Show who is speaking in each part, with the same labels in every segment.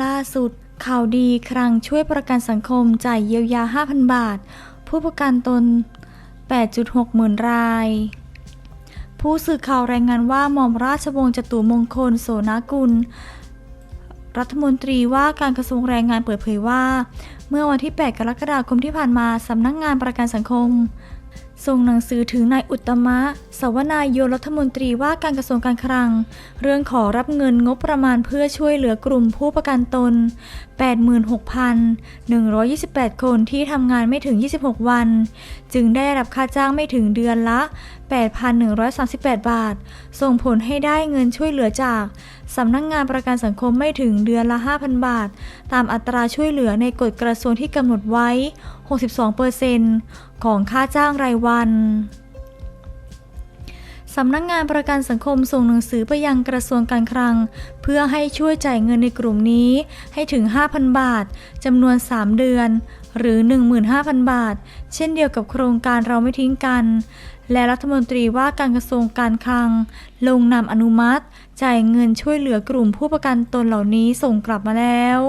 Speaker 1: ล่าสุดข่าวดีครั้งช่วยประกันสังคมจ่ายเยียวยา 5,000 บาท ผู้ประกันตน 8.6 หมื่นราย ผู้สื่อข่าวรายงานว่าหม่อมราชวงศ์จตุมงคล โสนกุล รัฐมนตรีว่าการกระทรวงแรงงานเปิดเผยว่า เมื่อวันที่ 8 กรกฎาคมที่ผ่านมาสำนักงงานประกันสังคม ส่งหนังสือถึงนายอุตมะ สวนายโยรัฐมนตรีว่าการกระทรวงการคลัง เรื่องขอรับเงินงบประมาณเพื่อช่วยเหลือกลุ่มผู้ประกันตน 86,128 คนที่ทำงานไม่ถึง 26 วัน จึงได้รับค่าจ้างไม่ถึงเดือนละ 8,138 บาท ส่งผลให้ได้เงินช่วยเหลือจากสำนักงงานประกันสังคมไม่ถึงเดือนละ 5,000 บาท ตามอัตราช่วยเหลือในกฎกระทรวงที่กำหนดไว้ 62%ของค่าจ้างรายวันสำนักงงานประกันสังคมส่งหนังสือไปยังกระทรวงการคลัง เพื่อให้ช่วยจ่ายเงินในกลุ่มนี้ให้ถึง 5,000 บาทจำนวน 3 เดือน หรือ 15,000 บาท เช่นเดียวกับโครงการเราไม่ทิ้งกัน และรัฐมนตรีว่าการกระทรวงการคลัง ลงนามอนุมัติ จ่ายเงินช่วยเหลือกลุ่มผู้ประกันตนเหล่านี้ส่งกลับมาแล้ว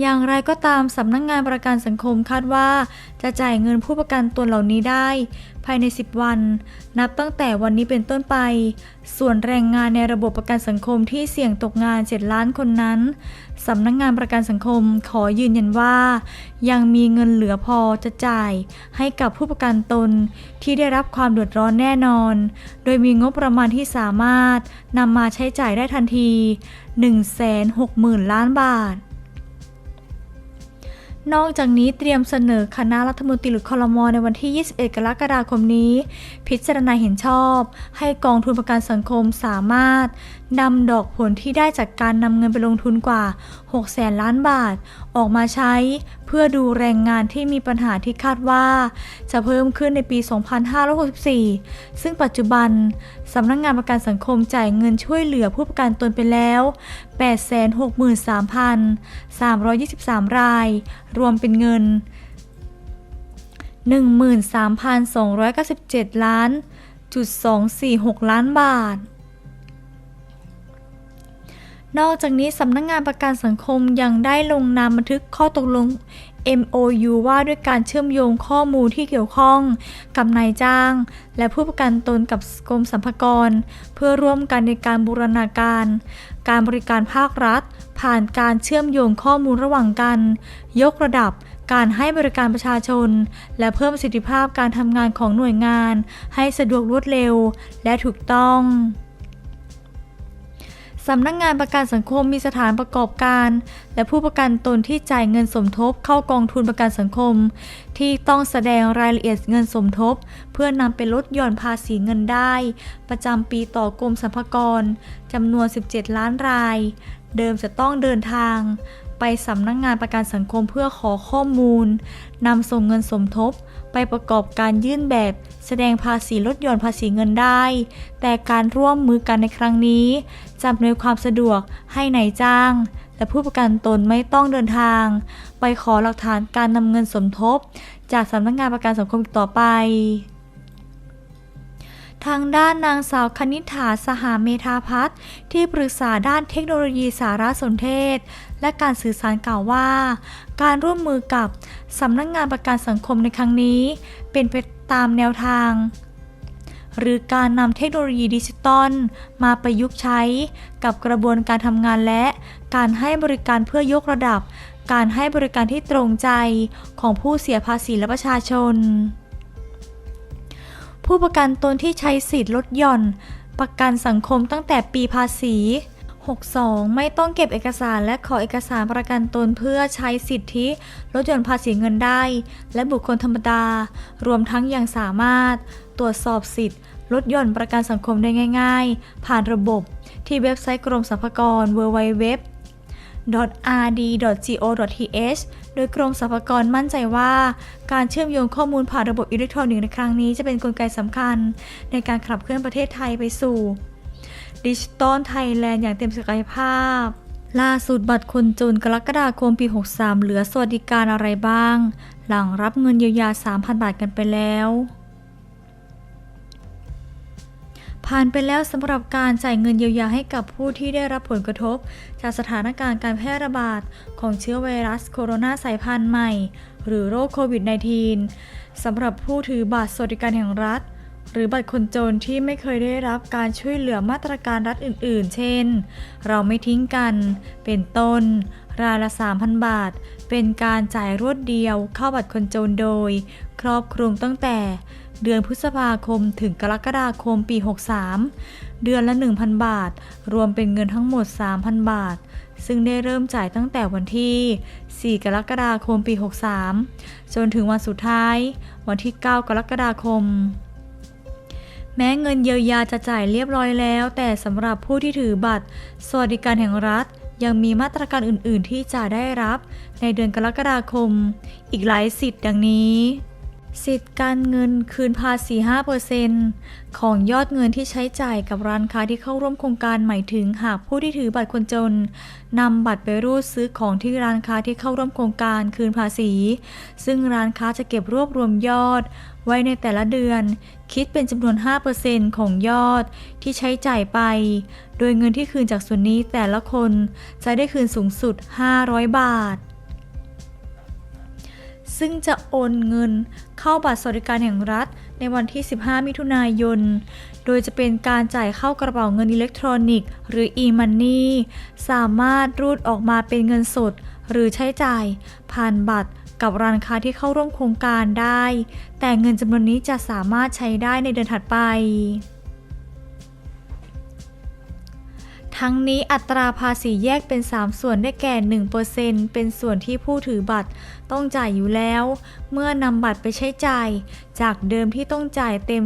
Speaker 1: อย่างไรก็ตามสำนักงงานประกันสังคมคาดว่า จะจ่ายเงินผู้ประกันตนเหล่านี้ได้ ภายใน 10 วัน นับตั้งแต่วันนี้เป็นต้นไป ส่วนแรงงานในระบบประกันสังคมที่เสี่ยงตกงาน 7 ล้านคนนั้นสำนักงงานประกันสังคมขอยืนยันว่า ยังมีเงินเหลือพอจะจ่ายให้กับผู้ประกันตนที่ได้รับความเดือดร้อนแน่นอน โดยมีงบประมาณที่สามารถนำมาใช้จ่ายได้ทันที 160,000 ล้านบาท นอกจากนี้เตรียมเสนอคณะรัฐมนตรีหรือคอรมอในวันที่ 21 กรกฎาคมนี้ พิจารณาเห็นชอบ ให้กองทุนประกันสังคมสามารถนำดอกผลที่ได้จากการนำเงินไปลงทุนกว่า 6 แสนล้านบาท ออกมาใช้ เพื่อดูแรงงานที่มีปัญหาที่คาดว่า จะเพิ่มขึ้นในปี 2564 ซึ่งปัจจุบันสำนักงงานประกันสังคมจ่ายเงินช่วยเหลือผู้ประกันตนไปแล้ว 863,323 รายรวมเป็นเงิน 13,297 ล้านจุด246 ล้านบาท นอกจากนี้สำนักงงานประกันสังคมยังได้ลงนามบันทึกข้อตกลง MOU ว่าด้วยการเชื่อมโยงข้อมูลที่เกี่ยวข้อง กับนายจ้าง และผู้ประกันตนกับกรมสรรพากร เพื่อร่วมกันในการบูรณาการ การบริการภาครัฐ ผ่านการเชื่อมโยงข้อมูลระหว่างกัน ยกระดับการให้บริการประชาชน และเพิ่มประสิทธิภาพการทำงานของหน่วยงาน ให้สะดวกรวดเร็ว และถูกต้อง สำนักงงานประกันสังคมมีสถานประกอบการ และผู้ประกันตนที่จ่ายเงินสมทบเข้ากองทุนประกันสังคม ที่ต้องแสดงรายละเอียดเงินสมทบ เพื่อนำไปลดหย่อนภาษีเงินได้ ประจำปีต่อกรมสรรพากรจำนวน 17 ล้านราย เดิมจะต้องเดินทาง ไปสำนักงงานประกันสังคมเพื่อขอข้อมูลนำส่งเงินสมทบ ปประกอบการยื่นแบบแสดงภาษีลดหย่อนภาษีเงินได้ แต่การร่วมมือกันในครั้งนี้จำนวยความสะดวกให้ในายจ้าง และผู้ประกันตนไม่ต้องเดินทาง ไปขอหลักฐานการนำเงินสมทบ จากสำนักงานประกันสังคมต่อไปทางด้านนางสาวคณิษฐาสหาเมธาพัฒน์ที่ปรึกษาด้านเทคโนโลยีสารสนเทศ และการสื่อสารกล่าวว่า การร่วมมือกับสำนักงงานประกันสังคมในครั้งนี้ เป็นไปตามแนวทาง หรือการนำเทคโนโลยีดิจิตอลมาประยุกต์ใช้กับกระบวนการทำงานและ การให้บริการเพื่อยกระดับ การให้บริการที่ตรงใจของผู้เสียภาษีและประชาชน ผู้ประกันตนที่ใช้สิทธิ์ลดหย่อนประกันสังคมตั้งแต่ปีภาษี 62 ไม่ต้องเก็บเอกสารและขอเอกสารประกันตนเพื่อใช้สิทธิลดหย่อนภาษีเงินได้ และบุคคลธรรมดา รวมทั้งยังสามารถ ตรวจสอบสิทธิลดหย่อนประกันสังคมได้ง่าย ๆ ผ่านระบบที่เว็บไซต์กรมสรรพากร www rd.go.th โดยกรมสรรพากรมั่นใจว่า การเชื่อมโยงข้อมูลผ่านระบบอิเล็กทรอนิกส์ในครั้งนี้จะเป็นนกลไกสำคัญ ในการขับเคลื่อนประเทศไทยไปสู่ ดิจิตอลไทยแลนด์อย่างเต็มศักยภาพ ล่าสุดบัตรคนจนกรกฎาคมปี 63 เหลือสวัสดิการอะไรบ้าง หลังรับเงินเยียวยา 3,000 บาทกันไปแล้วผ่านไปแล้วสำหรับการจ่ายเงินเยียวยาให้กับผู้ที่ได้รับผลกระทบ จากสถานการณ์การแพร่ระบาดของเชื้อไวรัสโคโรนาสายพันธุ์ใหม่ หรือโรคโควิด -19 สำหรับผู้ถือบัตรสวัสดิการแห่งรัฐ หรือบัตรคนจนที่ไม่เคยได้รับการช่วยเหลือมาตรการรัฐอื่นๆ เช่น เราไม่ทิ้งกัน เป็นต้น รายละ 3,000 บาท เป็นการจ่ายรวดเดียวเข้าบัตรคนจนโดย ครอบคลุมตั้งแต่ เดือนพฤษภาคมถึงกรกฎาคมปี 63 เดือนละ 1,000 บาท รวมเป็นเงินทั้งหมด 3,000 บาทซึ่งได้เริ่มจ่ายตั้งแต่วันที่ 4 กรกฎาคม ปี 63 จนถึงวันสุดท้าย วันที่ 9 กรกฎาคม แม้เงินเยียวยาจะจ่ายเรียบร้อยแล้ว แต่สำหรับผู้ที่ถือบัตร สวัสดิการแห่งรัฐ ยังมีมาตรการอื่น ๆ ที่จะได้รับ ในเดือนกรกฎาคม อีกหลายสิทธิ์ดังนี้ สิทธิ์การเงินคืนภาษี 5%ของยอดเงินที่ใช้จ่ายกับร้านค้าที่เข้าร่วมโครงการหมายถึงหากผู้ที่ถือบัตรคนจนนำบัตรไปรูดซื้อของที่ร้านค้าที่เข้าร่วมโครงการคืนภาษี ซึ่งร้านค้าจะเก็บรวบรวมยอด ไว้ในแต่ละเดือน คิดเป็นจำนวน 5%ของยอดที่ใช้จ่ายไป โดยเงินที่คืนจากส่วนนี้แต่ละคนจะได้คืนสูงสุด 500 บาท ซึ่งจะโอนเงินเข้าบัตรสวัสดิการแห่งรัฐ ในวันที่ 15 มิถุนายน โดยจะเป็นการจ่ายเข้ากระเป๋าเงินอิเล็กทรอนิกส์หรือ e-money สามารถรูดออกมาเป็นเงินสด หรือใช้จ่ายผ่านบัตรกับร้านค้าที่เข้าร่วมโครงการได้ แต่เงินจำนวนนี้จะสามารถใช้ได้ในเดือนถัดไป ทั้งนี้อัตราภาษีแยกเป็น 3 ส่วนได้แก่ 1%เป็นส่วนที่ผู้ถือบัตรต้องจ่ายอยู่แล้ว เมื่อนำบัตรไปใช้จ่าย จากเดิมที่ต้องจ่ายเต็ม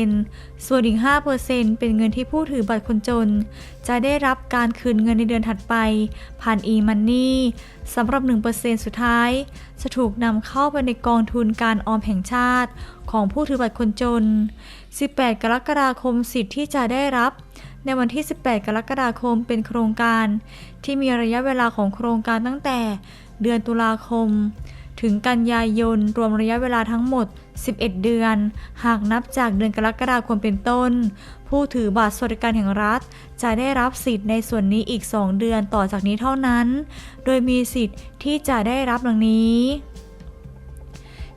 Speaker 1: 7%ส่วนอีก 5%เป็นเงินที่ผู้ถือบัตรคนจน จะได้รับการคืนเงินในเดือนถัดไป ผ่าน e-money สำหรับ 1%สุดท้าย จะถูกนำเข้าไปในกองทุนการออมแห่งชาติ ของผู้ถือบัตรคนจน 18 กรกฎาคมสิทธิ์ที่จะได้รับ ในวันที่ 18 กรกฎาคมเป็นโครงการ ที่มีระยะเวลาของโครงการตั้งแต่เดือนตุลาคม ถึงกันยายนรวมระยะเวลาทั้งหมด 11 เดือน หากนับจากเดือนกรกฎาคมเป็นต้น ผู้ถือบัตรสวัสดิการแห่งรัฐ จะได้รับสิทธิ์ในส่วนนี้อีก 2 เดือนต่อจากนี้เท่านั้น โดยมีสิทธิ์ที่จะได้รับดังนี้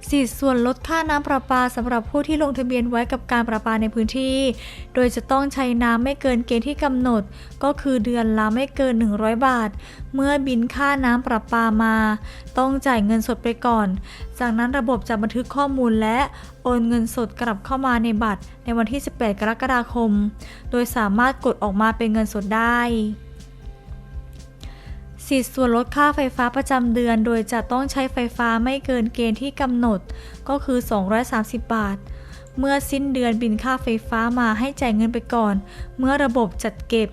Speaker 1: สิทธิ์ส่วนลดค่าน้ำประปาสำหรับผู้ที่ลงทะเบียนไว้กับการประปาในพื้นที่ โดยจะต้องใช้น้ำไม่เกินเกณฑ์ที่กำหนด ก็คือเดือนละไม่เกิน 100 บาท เมื่อบินค่าน้ำประปามา ต้องจ่ายเงินสดไปก่อน จากนั้นระบบจะบันทึกข้อมูลและโอนเงินสดกลับเข้ามาในบัตรในวันที่ 18 กรกฎาคม โดยสามารถกดออกมาเป็นเงินสดได้ สิทธิ์ส่วนลดค่าไฟฟ้าประจำเดือน โดยจะต้องใช้ไฟฟ้าไม่เกินเกณฑ์ที่กำหนด ก็คือ 230 บาท เมื่อสิ้นเดือนบินค่าไฟฟ้ามาให้จ่ายเงินไปก่อน เมื่อระบบจัดเก็บ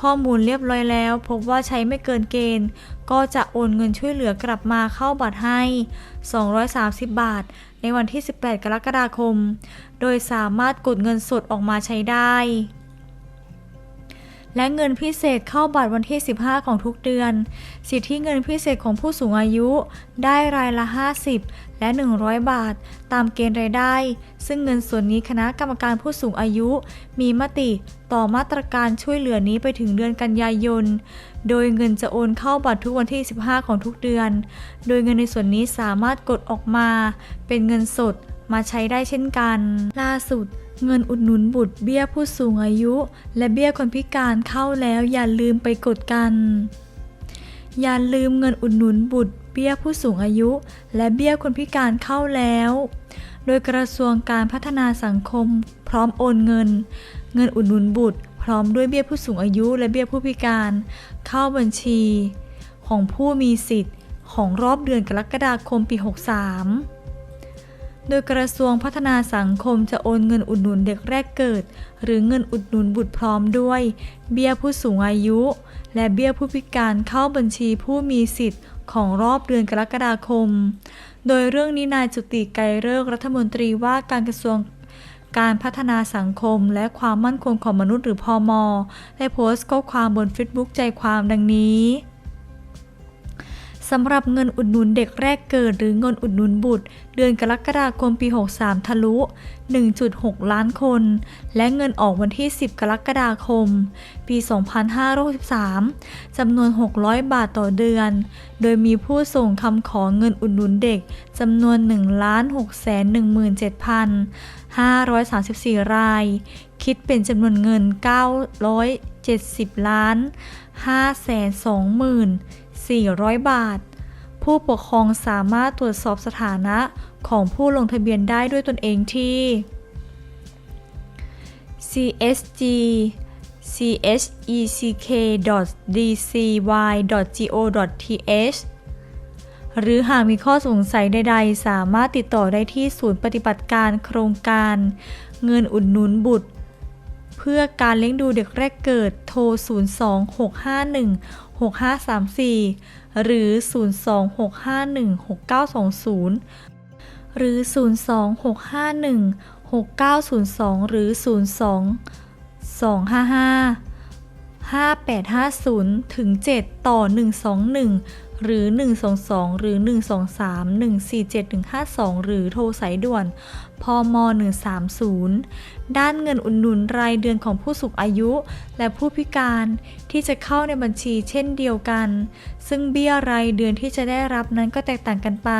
Speaker 1: ข้อมูลเรียบร้อยแล้ว พบว่าใช้ไม่เกินเกณฑ์ ก็จะโอนเงินช่วยเหลือกลับมาเข้าบัตรให้ 230 บาท ในวันที่ 18 กรกฎาคม โดยสามารถกดเงินสดออกมาใช้ได้ และเงินพิเศษเข้าบัตรวันที่ 15 ของทุกเดือน สิทธิเงินพิเศษของผู้สูงอายุ ได้รายละ 50 และ 100 บาท ตามเกณฑ์รายได้ ซึ่งเงินส่วนนี้คณะกรรมการผู้สูงอายุ มีมติต่อมาตรการช่วยเหลือนี้ไปถึงเดือนกันยายน โดยเงินจะโอนเข้าบัตรทุกวันที่ 15 ของทุกเดือน โดยเงินในส่วนนี้สามารถกดออกมา เป็นเงินสด มาใช้ได้เช่นกัน ล่าสุดเงินอุดหนุนบุตรเบี้ยผู้สูงอายุ และเบี้ยคนพิการเข้าแล้วอย่าลืมไปกดกัน อย่าลืมเงินอุดหนุนบุตรเบี้ยผู้สูงอายุ และเบี้ยคนพิการเข้าแล้ว โดยกระทรวงการพัฒนาสังคม พร้อมโอนเงิน เงินอุดหนุนบุตร พร้อมด้วยเบี้ยผู้สูงอายุ และเบี้ยผู้พิการ เข้าบัญชี ของผู้มีสิทธิ์ ของรอบเดือนกรกฎาคมปี 63 โดยกระทรวงพัฒนาสังคมจะโอนเงินอุดหนุนเด็กแรกเกิด หรือเงินอุดหนุนบุตรพร้อมด้วย เบี้ยผู้สูงอายุ และเบี้ยผู้พิการเข้าบัญชีผู้มีสิทธิ์ของรอบเดือนกรกฎาคม โดยเรื่องนี้นายจุติไกรเลิกรัฐมนตรีว่าการกระทรวงการพัฒนาสังคมและความมั่นคงของมนุษย์หรือพอมได้โพสต์ข้อความบน Facebook ใจความดังนี้ สำหรับเงินอุดหนุนเด็กแรกเกิดหรือเงินอุดหนุนบุตร เดือนกรกฎาคมปี 63 ทะลุ 1.6 ล้านคน และเงินออกวันที่ 10 กรกฎาคม ปี 2563จำนวน 600 บาทต่อเดือน โดยมีผู้ส่งคำขอเงินอุดหนุนเด็กจำนวน 1,617,534 ราย คิดเป็นจำนวนเงิน 970 ล้าน 400 บาท ผู้ปกครองสามารถตรวจสอบสถานะของผู้ลงทะเบียนได้ด้วยตนเองที่ csg check.dcy.go.th หรือหากมีข้อสงสัยใดๆ สามารถติดต่อได้ที่ศูนย์ปฏิบัติการโครงการ เงินอุดหนุนบุตร พื่อการเลี้ยงดูเด็กแรกเกิดโทร 026516534 หรือ 026516920 หรือ 026516902 หรือ 02 255 5850ถึง7ต่อ 121 หรือ 122 หรือ 123 147 152 หรือโทรสายด่วน พม 130 ด้านเงินอุดหนุนรายเดือนของผู้สูงอายุ และผู้พิการที่จะเข้าในบัญชีเช่นเดียวกัน ซึ่งเบี้ยรายเดือนที่จะได้รับนั้นก็แตกต่างกันไป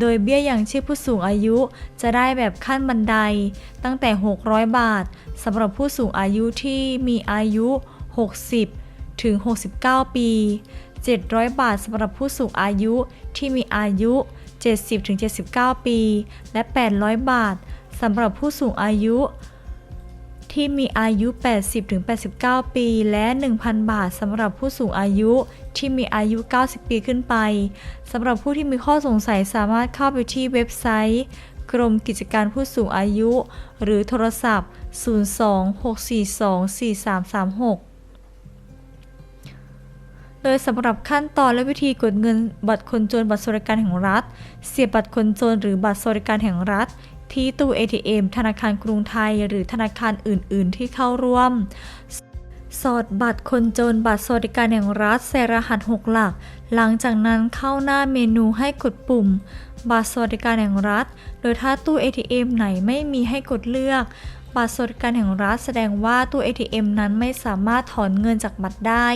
Speaker 1: โดยเบี้ยอย่างชีพผู้สูงอายุจะได้แบบขั้นบันได ตั้งแต่ 600 บาทสำหรับผู้สูงอายุที่มีอายุ 60 ถึง 69 ปี 700 บาทสำหรับผู้สูงอายุที่มีอายุ 70ถึง79 ปี และ 800 บาทสำหรับผู้สูงอายุที่มีอายุ 80ถึง89 ปี และ 1,000 บาทสำหรับผู้สูงอายุที่มีอายุ 90 ปีขึ้นไป สำหรับผู้ที่มีข้อสงสัยสามารถเข้าไปที่เว็บไซต์ กรมกิจการผู้สูงอายุ หรือโทรศัพท์ 026424336 โดยสำหรับขั้นตอนและวิธีกดเงินบัตรคนจนบัตรสวัสดิการแห่งรัฐ เสียบบัตรคนจนหรือบัตรสวัสดิการแห่งรัฐ ที่ตู้ ATM ธนาคารกรุงไทย หรือธนาคารอื่น ๆ ที่เข้าร่วม สอดบัตรคนจนบัตรสวัสดิการแห่งรัฐใส่รหัส 6 หลัก หลังจากนั้นเข้าหน้าเมนูให้กดปุ่ม บัตรสวัสดิการแห่งรัฐ โดยถ้าตู้ ATM ไหนไม่มีให้กดเลือก บัตรสวัสดิการแห่งรัฐแสดงว่าตู้ ATM นั้นไม่สามารถถอนเงินจากบัตรได้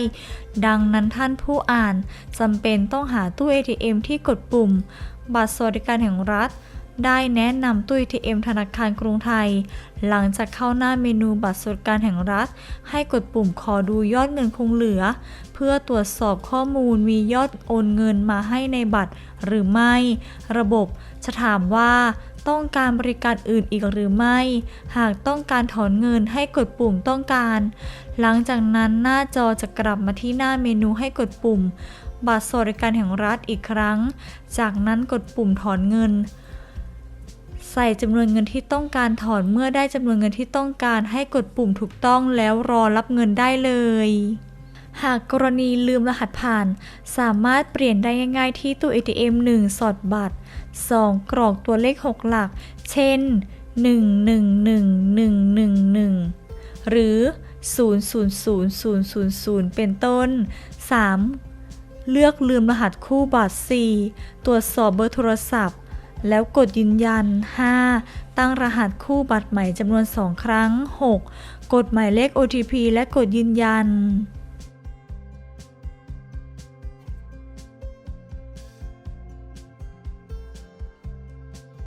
Speaker 1: ดังนั้นท่านผู้อ่านจำเป็นต้องหาตู้ ATM ที่กดปุ่ม บัตรสวัสดิการแห่งรัฐ ได้แนะนำตู้ ATM ธนาคารกรุงไทย หลังจากเข้าหน้าเมนูบัตรสวัสดิการแห่งรัฐ ให้กดปุ่มขอดูยอดเงินคงเหลือ เพื่อตรวจสอบข้อมูลมียอดโอนเงินมาให้ในบัตรหรือไม่ ระบบจะถามว่า ต้องการบริการอื่นอีกหรือไม่ หากต้องการถอนเงินให้กดปุ่มต้องการ หลังจากนั้นหน้าจอจะกลับมาที่หน้าเมนูให้กดปุ่ม บัตรสวัสดิการแห่งรัฐอีกครั้ง จากนั้นกดปุ่มถอนเงิน ใส่จำนวนเงินที่ต้องการถอนเมื่อได้จำนวนเงินที่ต้องการให้กดปุ่มถูกต้องแล้วรอรับเงินได้เลย หากกรณีลืมรหัสผ่าน สามารถเปลี่ยนได้ง่ายๆที่ตู้ ATM 1 สอดบัตร 2 กรอกตัวเลข 6 หลัก เช่น 111111 หรือ 000000 เป็นต้น 3. เลือกลืมรหัสคู่บัตร 4. ตรวจสอบเบอร์โทรศัพท์ แล้วกดยืนยัน 5. ตั้งรหัสคู่บัตรใหม่จำนวน 2 ครั้ง 6. กดหมายเลข OTP และกดยืนยัน